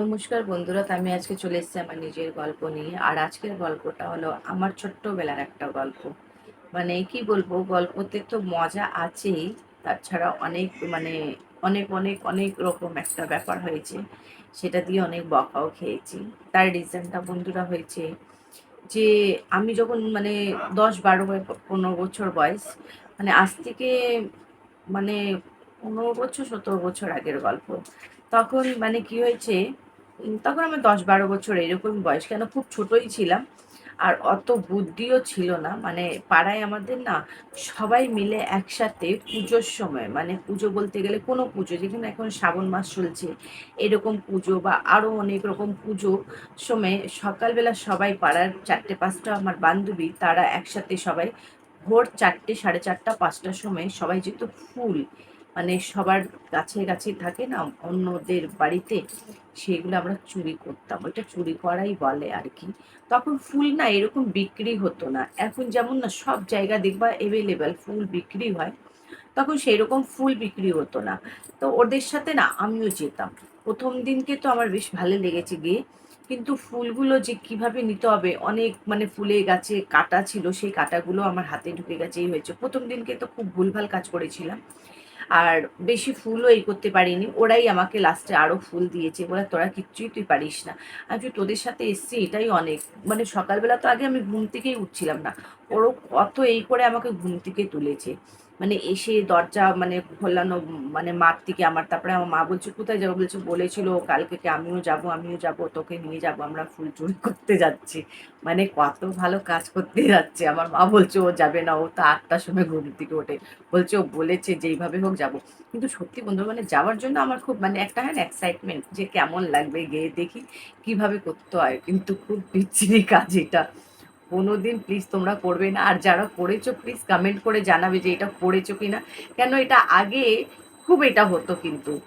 নমস্কার বন্ধুরা আমি আজকে চলে এসেছি আমার নিজের গল্প নিয়ে। আর আজকের গল্পটা হলো আমার ছোট্টবেলার একটা গল্প। মানে কি বলব, গল্পতে তো মজা আছেই তাছাড়া অনেক মানে অনেক অনেক অনেক রকম একটা ব্যাপার হয়েছে। সেটা দিয়ে অনেক বকাও খেয়েছি। তার রিজনটা বন্ধুরা হয়েছে যে, আমি যখন মানে দশ বারো পনেরো বছর বয়স মানে আজ থেকে মানে পনেরো বছর সতেরো বছর আগের গল্প। তখন মানে কি হয়েছে তখন আমি দশ বারো বছর এরকম বয়স, কেন খুব ছোটই ছিলাম। আর অত বুদ্ধিও ছিল না মানে পাড়ায় আমাদের না সবাই মিলে একসাথে পুজোর সময় মানে পুজো বলতে গেলে কোনো পুজো, যেখানে এখন শ্রাবণ মাস চলছে, এরকম পুজো বা আরও অনেক রকম পুজো সময় সকালবেলা সবাই পাড়ার চারটে পাঁচটা আমার বান্ধবী, তারা একসাথে সবাই ভোর চারটে, সাড়ে চারটা, পাঁচটার সময় সবাই যেত ফুল। মানে সবার গাছে গাছে থাকে না, অন্যদের বাড়িতে সেগুলো আমরা চুরি করতাম। ওইটা চুরি করাই বলে আর কি। তখন ফুল না এরকম বিক্রি হতো না। এখন যেমন না সব জায়গা দেখবা এভেলেবেল ফুল বিক্রি হয়, তখন সেই রকম ফুল বিক্রি হতো না। তো ওদের সাথে না আমিও যেতাম। প্রথম দিনকে তো আমার বেশ ভালো লেগেছে গিয়ে কিন্তু ফুলগুলো যে কীভাবে নিতে হবে, অনেক মানে ফুলে গাছে কাটা ছিল, সেই কাটাগুলো আমার হাতে ঢুকে গেছেই হয়েছে। প্রথম দিনকে তো খুব ভুলভাল কাজ করেছিলাম। আর বেশি ফুলও এই করতে পারিনি। ওরাই আমাকে লাস্টে আরও ফুল দিয়েছে বলে তোরা কিচ্ছুই তুই পারিস না। আমি তোদের সাথে এসছি এটাই অনেক। মানে সকালবেলা তো আগে আমি ঘুম থেকেই উঠছিলাম না। ওরও কত এই করে আমাকে ঘুম থেকে তুলেছে। মানে এসে দরজা মানে খোলানো মানে মার থেকে আমার, তারপরে আমার মা বলছে, কোথায় যাব? বলছে, বলেছিল কালকে কি আমিও যাব আমিও যাব, তোকে নিয়ে যাব, আমরা ফুল চুরি করতে যাচ্ছি। মানে কত ভালো কাজ করতে যাচ্ছে। আমার মা বলছে, ও যাবে না, ও তো আটটার সময় ঘুম থেকে ওঠে। বলছে, ও বলেছে যেইভাবে হোক যাব। কিন্তু সত্যি বন্ধু মানে যাওয়ার জন্য আমার খুব মানে একটা হয় এক্সাইটমেন্ট যে কেমন লাগবে গিয়ে দেখি, কীভাবে করতে হয়। কিন্তু খুব বিচ্ছিরি কাজ এটা। কোনোদিন প্লিজ তোমরা করবে না। আর যারা করেছ প্লিজ কমেন্ট করে জানাবে যে এটা করেছ কিনা। কেন এটা আগে খুব এটা হতো কিন্তু।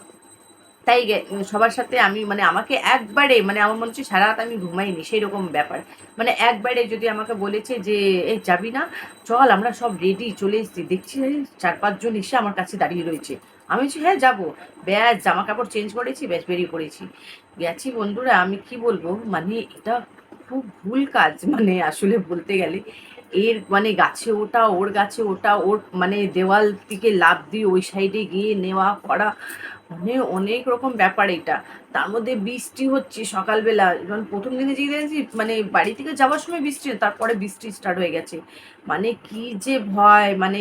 তাই সবার সাথে আমি মানে আমাকে একবারে মানে আমার মনে হচ্ছে সারা রাত আমি ঘুমাইনি সেই রকম ব্যাপার। মানে একবারে যদি আমাকে বলেছে যে, এ, যাবি না? চল, আমরা সব রেডি চলে এসেছি। দেখছি চার পাঁচজন এসে আমার কাছে দাঁড়িয়ে রয়েছে। আমি বলছি হ্যাঁ যাব। ব্যাস, জামা কাপড় চেঞ্জ করেছি, ব্যাস, বেরিয়ে পড়েছি। গেছি বন্ধুরা, আমি কি বলব? মানে এটা খুব ভুল কাজ মানে আসলে বলতে গেলে। এর মানে গাছে ওটা, ওর গাছে ওটা, ওর মানে দেওয়াল থেকে লাভ দিয়ে ওই সাইডে গিয়ে নেওয়া, করা মানে অনেক রকম ব্যাপার এটা। তার মধ্যে বৃষ্টি হচ্ছে সকালবেলা। যখন প্রথম দিনে যে দেখেছি মানে বাড়ি থেকে যাওয়ার সময় বৃষ্টি তারপরে বৃষ্টি স্টার্ট হয়ে গেছে। মানে কি যে ভয় মানে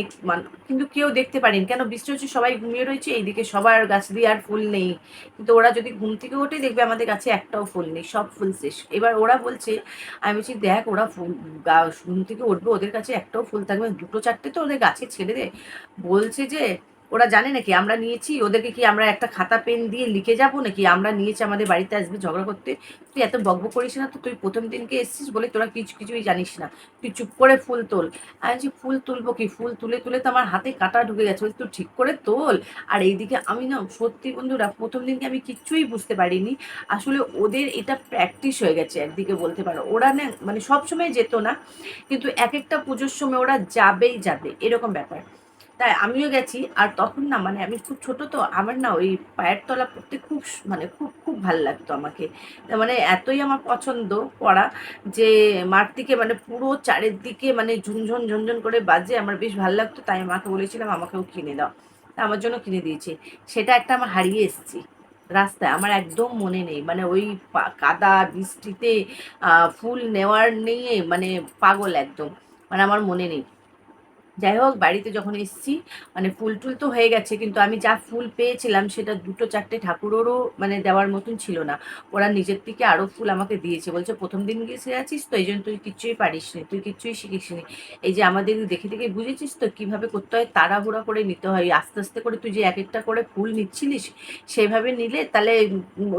কিন্তু কেউ দেখতে পারেনি। কেন বৃষ্টি হচ্ছে, সবাই ঘুমিয়ে রয়েছে, এইদিকে সবার গাছ দিয়ে আর ফুল নেই। কিন্তু ওরা যদি ঘুম থেকে ওঠে, দেখবে আমাদের গাছে একটাও ফুল নেই, সব ফুল শেষ। এবার ওরা বলছে, আমি বলছি, দেখ, ওরা ফুল ঘুম থেকে উঠবে, ওদের কাছে একটাও ফুল থাকবে, দুটো চারটে তো ওদের গাছে ছেড়ে দে। বলছে যে ওরা জানে নাকি আমরা নিয়েছি, ওদেরকে কি আমরা একটা খাতা পেন দিয়ে লিখে যাব নাকি আমরা নিয়েছি, আমাদের বাড়িতে আসবে ঝগড়া করতে? তুই এত বকবক করিস না তো, তুই প্রথম দিনকে এসেছিস বলে তোরা কিছু কিছুই জানিস না। তুই চুপ করে ফুল তোল। আমি বলছি, ফুল তুলবো কি? ফুল তুলে তুলে তো আমার হাতে কাটা ঢুকে গেছে। তুই ঠিক করে তোল। আর এইদিকে আমি না, সত্যি বন্ধুরা, প্রথম দিনকে আমি কিচ্ছুই বুঝতে পারিনি। আসলে ওদের এটা প্র্যাকটিস হয়ে গেছে, একদিকে বলতে পারো। ওরা না মানে সবসময় যেত না, কিন্তু এক একটা পুজোর সময় ওরা যাবেই যাবে, এরকম ব্যাপার। তাই আমিও গেছি। আর তখন না মানে আমি খুব ছোট তো, আমার না ওই পায়ের তলা পড়তে খুব মানে খুব খুব ভালো লাগতো আমাকে। মানে এতই আমার পছন্দ পড়া যে মার থেকে মানে পুরো চারিদিকে মানে ঝুনঝুন ঝুনঝুন করে বাজে আমার বেশ ভালো লাগতো। তাই মাকে বলেছিলাম, আমাকেও কিনে দাও। তা আমার জন্য কিনে দিয়েছে। সেটা একটা আমার হারিয়ে এসেছি রাস্তায়। আমার একদম মনে নেই। মানে ওই কাদা বৃষ্টিতে ফুল নেওয়ার নিয়ে মানে পাগল একদম। মানে আমার মনে নেই। যাই হোক, বাড়িতে যখন এসেছি মানে ফুল টুল তো হয়ে গেছে, কিন্তু আমি যা ফুল পেয়েছিলাম, সেটা দুটো চারটে ঠাকুরেরও মানে দেওয়ার মতন ছিল না। ওরা নিজের থেকে আরও ফুল আমাকে দিয়েছে, বলছে প্রথম দিন গেছে আছিস তো, এই জন্য তুই কিচ্ছুই পারিস নি, তুই কিচ্ছুই শিখিস নি। এই যে আমাদের দেখে দেখে বুঝেছিস তো, কীভাবে করতে হয়, তাড়াহুড়া করে নিতে হয় আস্তে আস্তে করে তুই যে এক একটা করে ফুল নিচ্ছিলিস, সেভাবে নিলে তাহলে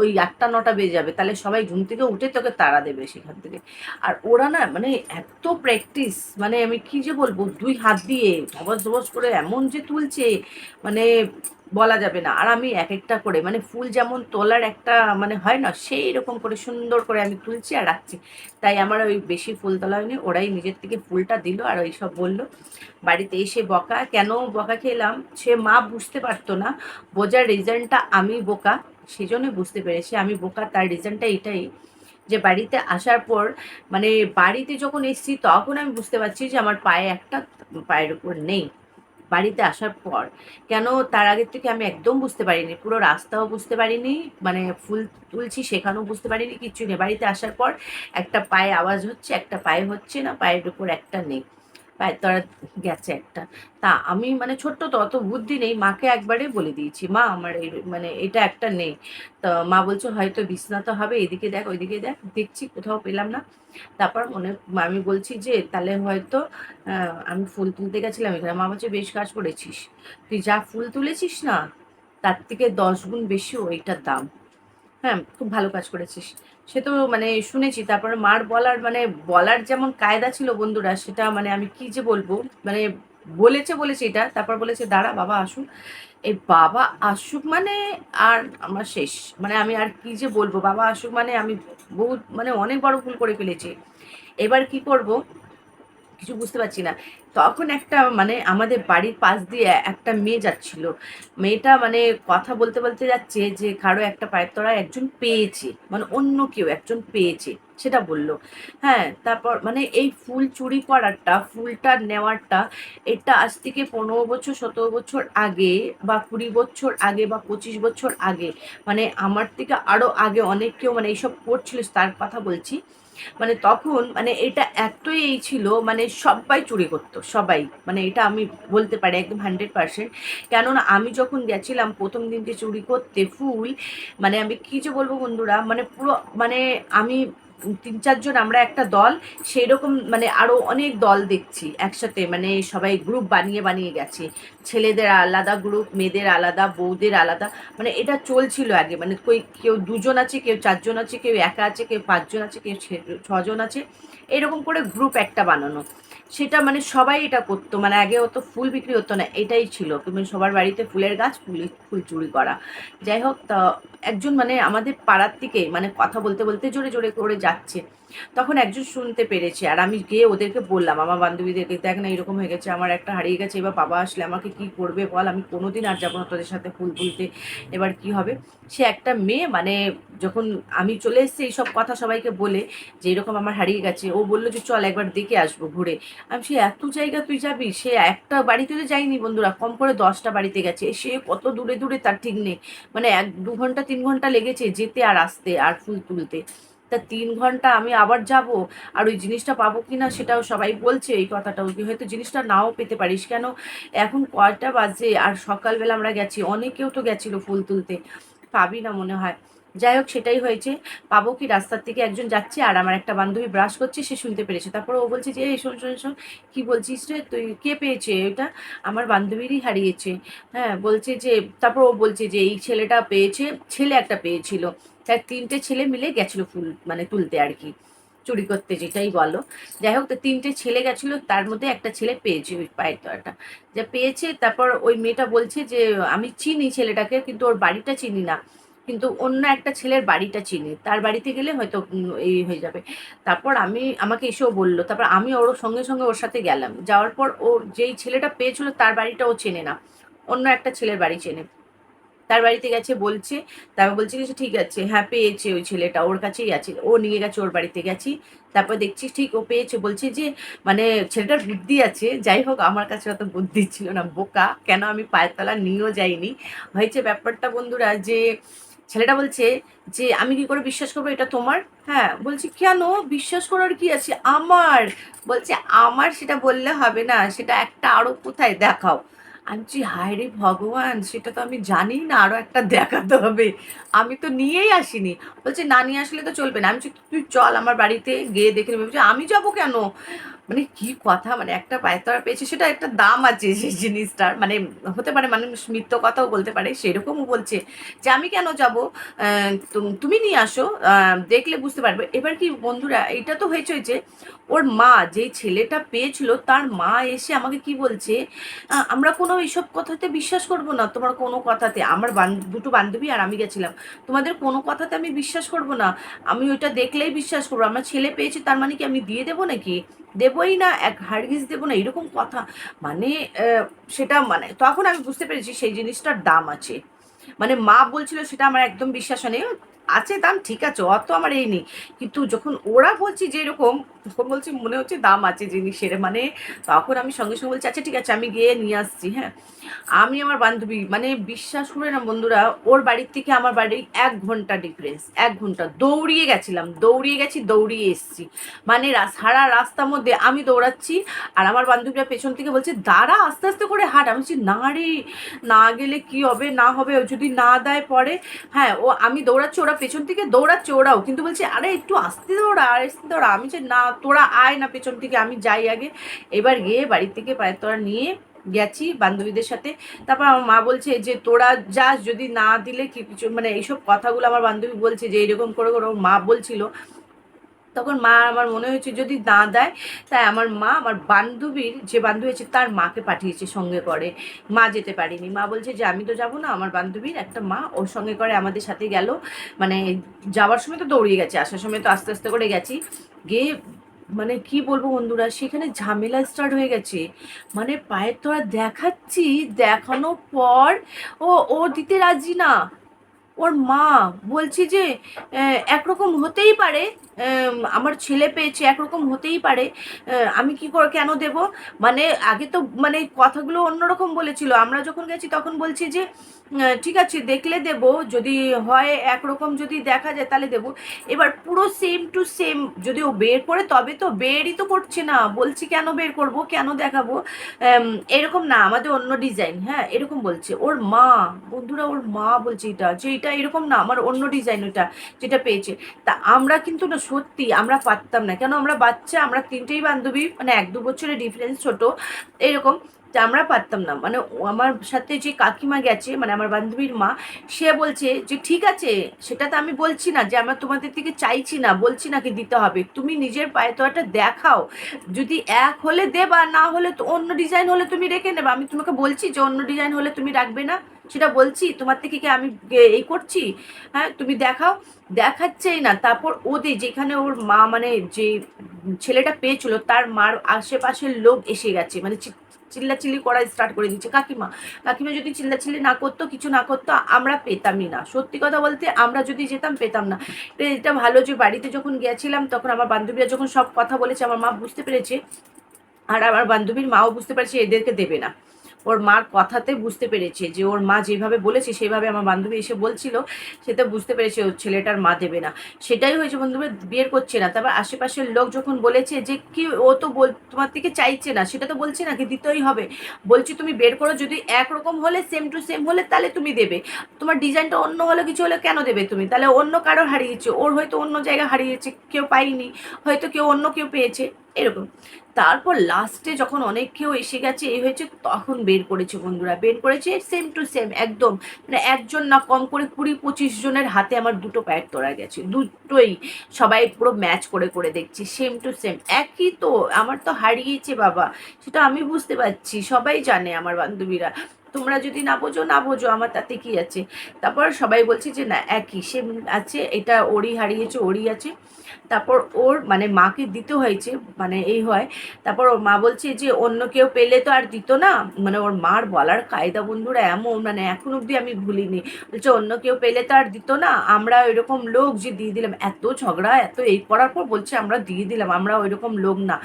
ওই আটটা নটা বেজে যাবে, তাহলে সবাই ঘুম থেকে উঠে তোকে তাড়া দেবে সেখান থেকে। আর ওরা না মানে এত প্র্যাকটিস মানে আমি কি যে বলব, দুই হাত দিয়ে ধবস ধবস করে এমন যে তুলছে মানে বলা যাবে না। আর আমি এক একটা করে মানে ফুল যেমন তোলার একটা মানে হয় না, সেই রকম করে সুন্দর করে আমি তুলছি আর রাখছি। তাই আমার ওই বেশি ফুল তোলা হয়নি, ওরাই নিজের থেকে ফুলটা দিল আর ওই সব বলল। বাড়িতে এসে বকা, কেন বকা খেলাম? সে মা বুঝতে পারতো না, বোঝার রিজনটা আমি বোকা। সেই জন্যই বুঝতে পেরেছি। আমি বোকা, তার রিজনটা এটাই যে বাড়িতে আসার পর মানে বাড়িতে যখন এসেছি তখন আমি বুঝতে পারছি যে আমার পায়ে একটা পায়ের উপর নেই। বাড়িতে আসার পর। কেন তার আগের থেকে আমি একদম বুঝতে পারিনি। পুরো রাস্তাও বুঝতে পারিনি মানে ফুল তুলছি সেখানেও বুঝতে পারিনি, কিচ্ছু নেই। বাড়িতে আসার পর একটা পায়ে আওয়াজ হচ্ছে, একটা পায়ে হচ্ছে না, পায়ের উপর একটা নেই। পায়ের তরা গেছে একটা। তা আমি মানে ছোট্ট তো, অত বুদ্ধি নেই। মাকে একবারে বলে দিয়েছি, মা, আমার এই মানে এটা একটা নেই। তো মা বলছে, হয়তো বিছনা তো হবে, এদিকে দেখ, ওইদিকে দেখ, দেখছি, কোথাও পেলাম না। তারপর মনে, আমি বলছি যে, তাহলে হয়তো আমি ফুল তুলতে গেছিলাম এখানে। মা বলছে, বেশ কাজ করেছিস। তুই যা ফুল তুলেছিস না, তার থেকে দশ গুণ বেশি ওইটার দাম। হ্যাঁ খুব ভালো কাজ করেছিস। সে তো মানে শুনেছি, তারপরে মার বলার মানে বলার যেমন কায়দা ছিল বন্ধুরা, সেটা মানে আমি কি যে বলব? মানে বলেছে বলেছে এটা, তারপর বলেছে, দাঁড়া, বাবা আসুক। এই বাবা আসুক মানে আর আমার শেষ। মানে আমি আর কি যে বলব? বাবা আসুক মানে আমি বহুত মানে অনেক বড় ভুল করে ফেলেছি। এবার কি করব? কিছু বুঝতে পারছি না। তখন একটা মানে আমাদের বাড়ির পাশ দিয়ে একটা মেয়ে যাচ্ছিল। মেয়েটা মানে কথা বলতে বলতে যাচ্ছে যে, কারও একটা পায়ের তলায় একজন পেয়েছে। মানে অন্য কেউ একজন পেয়েছে, সেটা বলল। হ্যাঁ তারপর মানে এই ফুল চুরি করারটা, ফুলটা নেওয়ারটা, এটা আজ থেকে পনেরো বছর, সতেরো বছর আগে বা কুড়ি বছর আগে বা পঁচিশ বছর আগে মানে আমার থেকে আরও আগে অনেক কেউ মানে এইসব করছিল, তার কথা বলছি। মানে তখন মানে এটা এতই এই ছিল মানে সবাই চুরি করতো, সবাই। মানে এটা আমি বলতে পারি একদম হান্ড্রেড পারসেন্ট। কেননা আমি যখন গেছিলাম প্রথম দিনকে চুরি করতে ফুল মানে আমি কী যে বলব বন্ধুরা মানে পুরো মানে আমি তিন চারজন আমরা একটা দল সেই রকম মানে আরও অনেক দল দেখছি একসাথে মানে সবাই গ্রুপ বানিয়ে বানিয়ে গেছে। ছেলেদের আলাদা গ্রুপ মেয়েদের আলাদা, বউদের আলাদা মানে এটা চলছিল আগে মানে কই কেউ দুজন আছে, কেউ চারজন আছে, কেউ একা আছে, কেউ পাঁচজন আছে, কেউ ছজন আছে, এরকম করে গ্রুপ একটা বানানো। সেটা মানে সবাই এটা করতো মানে আগে অত ফুল বিক্রি হতো না, এটাই ছিল। কিন্তু সবার বাড়িতে ফুলের গাছ, ফুল ফুল চুরি করা। যাই হোক, তা একজন মানে আমাদের পাড়ার থেকে মানে কথা বলতে বলতে জোরে জোরে করে যাচ্ছে তখন একজন শুনতে পেরেছে আর আমি গিয়ে ওদেরকে বললাম, আমার বান্ধবীদেরকে, দেখ না, এরকম হয়ে গেছে, আমার একটা হারিয়ে গেছে, এবার বাবা আসলে আমাকে কি করবে বল, আমি কোনোদিন আর যাব না তোদের সাথে ফুল তুলতে। এবার কি হবে? সে একটা মেয়ে মানে যখন আমি চলে এসেছি, এইসব কথা সবাইকে বলে যে, এরকম আমার হারিয়ে গেছে। ও বলল যে, চল একবার দেখে আসব ঘুরে। আমি সে, এত জায়গা তুই যাবি? সে, একটা বাড়িতে তো যাইনি বন্ধুরা, কম করে দশটা বাড়িতে গেছে। সে, কত দূরে দূরে তার ঠিক নেই। মানে এক, দু ঘণ্টা, তিন ঘণ্টা লেগেছে যেতে আর আসতে আর ফুল তুলতে। তা তিন ঘণ্টা আমি আবার যাব আর ওই জিনিসটা পাবো কি না সেটাও সবাই বলছে, এই কথাটাও। হয়তো জিনিসটা নাও পেতে পারিস। কেন? এখন কয়টা বাজে আর সকালবেলা আমরা গেছি, অনেকেও তো গেছিল ফুল তুলতে। পাবি না মনে হয়। যাই হোক, সেটাই হয়েছে। পাবো কি রাস্তার থেকে একজন যাচ্ছে আর আমার একটা বান্ধবী ব্রাশ করছে, সে শুনতে পেরেছে। তারপর ও বলছে যে শোন শোন শোন, কী বলছিস রে? তুই কে পেয়েছে এটা? আমার বান্ধবীরই হারিয়েছে। হ্যাঁ বলছে যে, তারপর ও বলছে যে, এই ছেলেটা পেয়েছে, ছেলে একটা পেয়েছিল। তার তিনটে ছেলে মিলে গেছিল ফুল মানে তুলতে আর কি, চুরি করতে যেটাই বলো। যাই হোক, তো তিনটে ছেলে গেছিল, তার মধ্যে একটা ছেলে পেয়েছে ওই পায়ের তলাটা। যা পেয়েছে, তারপর ওই মেয়েটা বলছে যে, আমি চিনি ছেলেটাকে, কিন্তু ওর বাড়িটা চিনি না। কিন্তু অন্য একটা ছেলের বাড়িটা চিনি। তার বাড়িতে গেলে হয়তো এই হয়ে যাবে। তারপর আমি, আমাকে এসেও বলল, তারপর আমি ওর সঙ্গে সঙ্গে ওর সাথে গেলাম। যাওয়ার পর ওর যেই ছেলেটা পেয়েছিল, তার বাড়িটা ও চেনে না। অন্য একটা ছেলের বাড়ি চেনে। তার বাড়িতে গেছে, বলছে, তারপর বলছে যে ঠিক আছে হ্যাঁ পেয়েছে ওই ছেলেটা, ওর কাছেই আছে, ও নিয়ে গেছে ওর বাড়িতে গেছি। তারপর দেখছি ঠিক ও পেয়েছে, বলছে যে মানে ছেলেটার বুদ্ধি আছে, যাই হোক, আমার কাছে অত বুদ্ধি ছিল না, বোকা, কেন আমি পায়ের তলা নিয়েও যাইনি? হয়েছে ব্যাপারটা বন্ধুরা যে, ছেলেটা বলছে যে, আমি কি করে বিশ্বাস করব, এটা তোমার? হ্যাঁ বলছি, কেন? বিশ্বাস করার কি আছে? আমার? বলছে, আমার সেটা বললে হবে না, সেটা একটা আরও কোথায় দেখাও। আমি হায় রে ভগবান, সেটা তো আমি জানি না আরও একটা দেখাতে হবে। আমি তো নিয়েই আসিনি। বলছে, না, নিয়ে আসলে তো চলবে না। আমি তুই চল আমার বাড়িতে গিয়ে দেখে নেবে। আমি যাব কেন? মানে কি কথা? মানে একটা পায়ের তলা পেয়েছে, সেটা একটা দাম আছে সেই জিনিসটার মানে হতে পারে মানুষ মিথ্য কথাও বলতে পারে, সেরকমও বলছে যে আমি কেন যাব? তুমি নিয়ে আসো দেখলে বুঝতে পারবে। এবার কি বন্ধুরা, এটা তো হয়েছে যে ওর মা যেই ছেলেটা পেয়েছিল, তার মা এসে আমাকে কি বলছে আমরা কোনো এইসব কথাতে বিশ্বাস করব না তোমার কোনো কথাতে। আমার দুটো বান্ধবী আর আমি গেছিলাম। তোমাদের কোনো কথাতে আমি বিশ্বাস করব না। আমি ওইটা দেখলেই বিশ্বাস করব। আমার ছেলে পেয়েছে, তার মানে কি আমি দিয়ে দেবো নাকি? দেবই না, এক হারগিস দেবো না, এরকম কথা। মানে সেটা মানে তখন আমি বুঝতে পেরেছি সেই জিনিসটার দাম আছে। মানে মা বলছিল সেটা আমার একদম বিশ্বাস নেই আছে, দাম ঠিক আছে, অত আমার এই নেই। কিন্তু যখন ওরা বলছি যে এরকম, তখন বলছি মনে হচ্ছে দাম আছে জিনিসের। মানে তখন আমি সঙ্গে সঙ্গে বলছি আচ্ছা ঠিক আছে, আমি গিয়ে নিয়ে আসছি হ্যাঁ? আমি আমার বান্ধবী মানে বিশ্বাস করে না বন্ধুরা, ওর বাড়ির থেকে আমার বাড়ি এক ঘণ্টা ডিফারেন্স এক ঘণ্টা। দৌড়িয়ে গেছিলাম, দৌড়িয়ে গেছি, দৌড়িয়ে এসছি। মানে সারা রাস্তার মধ্যে আমি দৌড়াচ্ছি, আর আমার বান্ধবীরা পেছন থেকে বলছে, দাঁড়া, আস্তে আস্তে করে হাঁট। আমি বলছি, না রে, না গেলে কি হবে, না হবে যদি না দেয় পরে হ্যাঁ ও আমি দৌড়াচ্ছি, ওরা পেছন থেকে দৌড়াচ্ছে ওরাও কিন্তু বলছে, আরে, একটু আসতে দৌড়া, আর, আসতে দৌড়া। আমি যে না, তোরা আয় না পেছন থেকে, আমি যাই আগে। এবার গিয়ে বাড়ির থেকে পায়ের তোরা নিয়ে গেছি বান্ধবীদের সাথে। তারপর আমার মা বলছে যে, তোরা যাস, যদি না দিলে কি কিছু? মানে এইসব কথাগুলো আমার বান্ধবী বলছে যে, এরকম করে করে মা বলছিল। তখন মা আমার মনে হয়েছে, যদি না দেয়, তাই আমার মা, আমার বান্ধবীর যে বান্ধবী আছে তার মাকে পাঠিয়েছে সঙ্গে করে। মা যেতে পারিনি। মা বলছে যে, আমি তো যাব না, আমার বান্ধবীর একটা মা, ওর সঙ্গে করে আমাদের সাথে গেল। মানে যাওয়ার সময় তো দৌড়িয়ে গেছে, আসার সময় তো আস্তে আস্তে করে গেছি। গিয়ে মানে কি বলব বন্ধুরা, সেখানে ঝামেলা স্টার্ট হয়ে গেছে। মানে পায়ের তোরা দেখাচ্ছি, দেখানোর পর ও ও দিতে রাজি না। ওর মা, বলছি যে একরকম হতেই পারে আমার ছেলে পেয়েছে, একরকম হতেই পারে আমি কি করে কেন দেব? মানে আগে তো মানে কথাগুলো অন্যরকম বলেছিল। আমরা যখন গেছি তখন বলছি যে ঠিক আছে, দেখলে দেব, যদি হয় একরকম যদি দেখা যায় তাহলে দেব। এবার পুরো সেম টু সেম যদি ও বের করে, তবে তো বেরই তো করছে না। বলছি কেন বের করব, কেন দেখাবো? এরকম না, আমাদের অন্য ডিজাইন হ্যাঁ এরকম বলছে। ওর মা, বন্ধুরা, ওর মা বলছে এটা, যে এটা এরকম না, আমার অন্য ডিজাইন ওটা যেটা পেয়েছে। তা আমরা কিন্তু না সত্যি আমরা পারতাম না। কেন আমরা বাচ্চা, আমরা তিনটেই বান্ধবী মানে এক দু বছরের ডিফারেন্স ছোট, এরকম, তা আমরা পারতাম না। মানে আমার সাথে যে কাকিমা গেছে মানে আমার বান্ধবীর মা, সে বলছে যে, ঠিক আছে, সেটা তো আমি বলছি না যে আমরা তোমাদের থেকে চাইছি না, বলছি না কি দিতে হবে। তুমি নিজের পায়ে তো একটা দেখাও। যদি এক হলে দেবা, না হলে তো অন্য ডিজাইন হলে তুমি রেখে নেবে। আমি তোমাকে বলছি যে, অন্য ডিজাইন হলে তুমি রাখবে না। সেটা বলছি, তোমার থেকে কি আমি এই করছি? হ্যাঁ তুমি দেখাও। দেখাচ্ছেই না। তারপর ওদের যেখানে ওর মা মানে যে ছেলেটা পেয়েছিল, তার মার আশেপাশের লোক এসে গেছে। মানে চিল্লাচিল্লি করা স্টার্ট করে দিচ্ছে কাকিমা কাকিমা যদি চিল্লাচিল্লি না করতো, কিছু না করতো, আমরা পেতামই না। সত্যি কথা বলতে, আমরা যদি যেতাম, পেতাম না। এটা ভালো যে বাড়িতে যখন গেছিলাম তখন আমার বান্ধবীরা যখন সব কথা বলেছে, আমার মা বুঝতে পেরেছে, আর আমার বান্ধবীর মাও বুঝতে পারছে, এদেরকে দেবে না। ওর মার কথাতে বুঝতে পেরেছে যে ওর মা যেভাবে বলেছে, সেভাবে আমার বান্ধবী এসে বলছিল সেটা বুঝতে পেরেছে ওর ছেলেটার মা দেবে না। সেটাই হয়েছে বন্ধুরা, বিয়ের করছে না। তারপর আশেপাশের লোক যখন বলেছে যে কি ও তো বল, তোমার থেকে চাইছে না, সেটা তো বলছে না কি দিতেই হবে। বলছি তুমি বের করো, যদি একরকম হলে সেম টু সেম হলে তাহলে তুমি দেবে। তোমার ডিজাইনটা অন্য হলে কিছু হলে কেন দেবে তুমি? তাহলে অন্য কারও হারিয়েছে, ওর হয়তো অন্য জায়গায় হারিয়েছে, কেউ পাইনি হয়তো কেউ অন্য কেউ পেয়েছে। এরকম। তারপর লাস্টে যখন অনেক কেউ এসে গেছে, এই হয়েছে তখন বের করেছে বন্ধুরা। বের করেছে সেম টু সেম একদম। মানে একজন না কম করে কুড়ি পঁচিশ জনের হাতে আমার দুটো প্যাক তোরা গেছে। দুটোই সবাই পুরো ম্যাচ করে করে দেখছি সেম টু সেম একই তো, আমার তো হারিয়েছে বাবা। সেটা আমি বুঝতে পারছি, সবাই জানে আমার বান্ধবীরা। তোমরা যদি না বোঝো না বোঝো, আমার তাতে কি আছে? তারপর সবাই বলছে যে, না, একই সেম আছে, এটা ওরই হারিয়েছে, ওরই আছে। তারপর ওর মানে মাকে দিতে হয়েছে মানে এই হয়। তারপর ওর মা বলছে যে, অন্য কেউ পেলে তো আর দিত না। মানে ওর মার বলার কায়দা বন্ধুরা এমন মানে এখন অবধি আমি ভুলিনি। বলছে, অন্য কেউ পেলে তো আর দিত না। আমরা ওইরকম লোক যে দিয়ে দিলাম, এত ঝগড়া, এত এই করার পর বলছে, আমরা দিয়ে দিলাম, আমরা ওইরকম লোক না।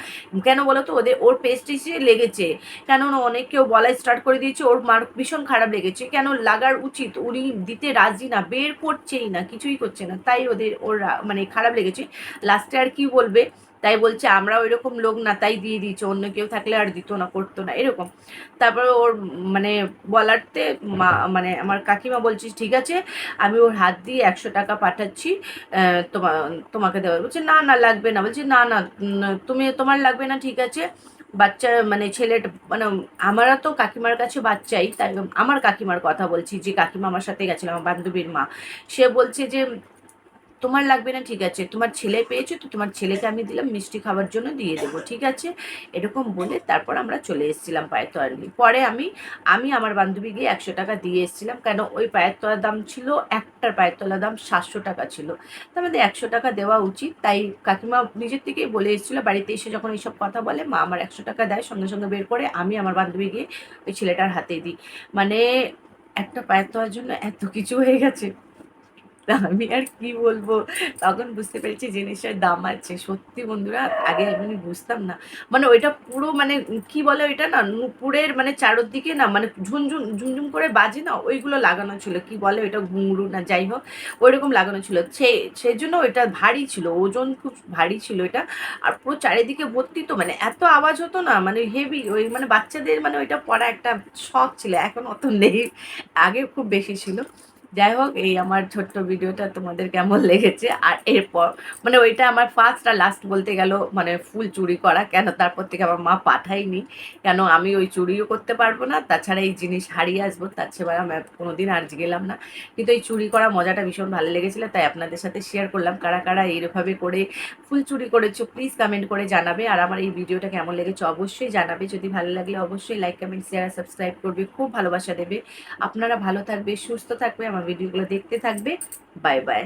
কেন বলো তো? ওদের, ওর পেস্ট পেস্টিসে লেগেছে। কেন না অনেক কেউ বলা স্টার্ট করে দিয়েছে, ওর মার ভীষণ খারাপ লেগেছে। কেন লাগার উচিত, উনি দিতে রাজি না, বের করছেই না, কিছুই করছে না। তাই ওদের, ওর মানে খারাপ লেগেছে। লাস্টে আর কি বলবে? তাই বলছে, আমরা ওই রকম লোক না, তাই দিয়ে দিয়েছে। অন্য কেউ থাকলে আর দিত না, করতো না। এরকম। তারপরে ওর মানে বলারতে মা মানে আমার কাকিমা বলছিস ঠিক আছে, আমি ওর হাত দিয়ে একশো টাকা পাঠাচ্ছি তোমা, তোমাকে দেওয়া বলছে, না না, লাগবে না। বলছে, না না তুমি তোমার লাগবে না, ঠিক আছে। বাচ্চা মানে ছেলেটা মানে আমারা তো কাকিমার কাছে বাচ্চাই, তাই আমার কাকিমার কথা বলছি, যে কাকিমা আমার সাথে গেছিলাম আমার বান্ধবীর মা। সে বলছে যে তোমার লাগবে না, ঠিক আছে। তোমার ছেলে পেয়েছ তো তোমার ছেলেকে আমি দিলাম, মিষ্টি খাবার জন্য দিয়ে দেবো, ঠিক আছে? এরকম বলে তারপর আমরা চলে এসেছিলাম পায়ের তোয়ার নিয়ে পরে আমি আমি আমার বান্ধবী গিয়ে একশো টাকা দিয়ে এসেছিলাম, কেন ওই পায়ের তোলার দাম ছিল, একটার পায়ের তোলার দাম সাতশো টাকা ছিল। তো আমাদের একশো টাকা দেওয়া উচিত, তাই কাকিমা নিজের থেকেই বলে এসেছিল, বাড়িতে এসে যখন এইসব কথা বলে, মা, আমার একশো টাকা দেয় সঙ্গে সঙ্গে বের করে, আমি আমার বান্ধবী গিয়ে ওই ছেলেটার হাতে দিই। মানে একটা পায়ের তোয়ার জন্য এত কিছু হয়ে গেছে। তা আমি আর কি বলব? তখন বুঝতে পেরেছি জিনিসটার দাম আছে। সত্যি বন্ধুরা, আগে আমি বুঝতাম না। মানে ওইটা পুরো মানে কি বলে ওইটা না? নুপুরের মানে চারোদিকে না মানে ঝুনঝুন ঝুনঝুন করে বাজে না, ওইগুলো লাগানো ছিল। কি বলে ওইটা ঘুঙরু না যাই হোক, ওইরকম লাগানো ছিল। সে সেই জন্য ওইটা ভারী ছিল, ওজন খুব ভারী ছিল এটা। আর পুরো চারিদিকে ভর্তি তো মানে এত আওয়াজ হতো না মানে হেভি ওই মানে বাচ্চাদের মানে ওইটা পড়া একটা শখ ছিল। এখন অত নেই, আগে খুব বেশি ছিল। যাই হোক এই আমার ছোট্ট ভিডিওটা তোমাদের কেমন লেগেছে? আর এরপর মানে ওইটা আমার ফার্স্ট আর লাস্ট বলতে গেল মানে ফুল চুরি করা, কেন তারপর থেকে আমার মা পাঠায়নি। কেন আমি ওই চুরিও করতে পারব না, তাছাড়া এই জিনিস হারিয়ে আসব, তার চেয়ে আমি কোনোদিন আর গেলাম না। কিন্তু এই চুরি করা মজাটা ভীষণ ভালো লেগেছিলো, তাই আপনাদের সাথে শেয়ার করলাম। কারা কারা এইভাবে করে ফুল চুরি করেছ প্লিজ কমেন্ট করে জানাবে। আর আমার এই ভিডিওটা কেমন লেগেছে অবশ্যই জানাবে। যদি ভালো লাগলে অবশ্যই লাইক কমেন্ট শেয়ার সাবস্ক্রাইব করবে। খুব ভালোবাসা দেবে। আপনারা ভালো থাকবে, সুস্থ থাকবে। আমার ভিডিওগুলো দেখতে থাকবে। Bye bye